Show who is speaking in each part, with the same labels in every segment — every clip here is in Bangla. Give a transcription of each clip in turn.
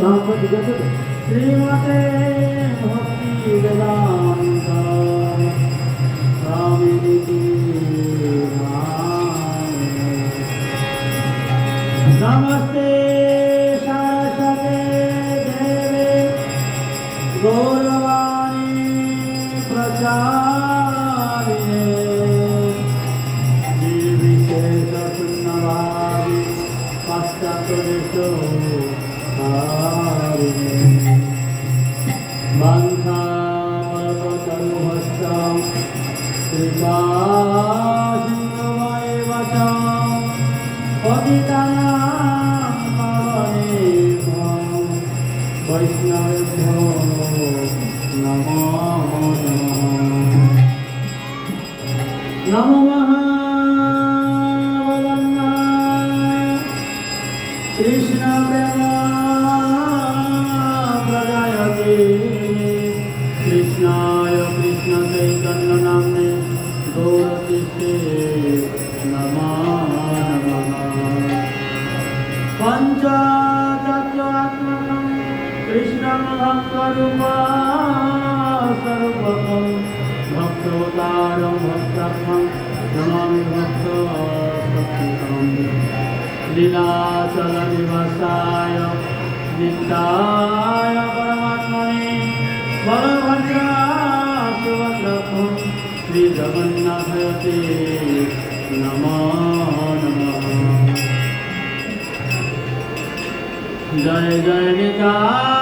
Speaker 1: ভগবতী শ্রীমতে ভক্তি দেবা। তো আর বান্ধামস্তম কৃপাশিংহময় বচম পতিতানাম পাবনে বৈষ্ণবেভ্য নমো भक्तरूपा सर्वकं भक्तोतारं भक्तात्मं नमामि भक्त लीलाचलनिवासाय नित्याय परमात्मने बलभद्रासुवक्रतुं श्रीजगन्नाथयते नमो नमः जय जय निता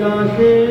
Speaker 1: দাসে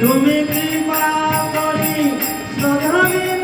Speaker 1: তুমি কৃপা করি। তুমি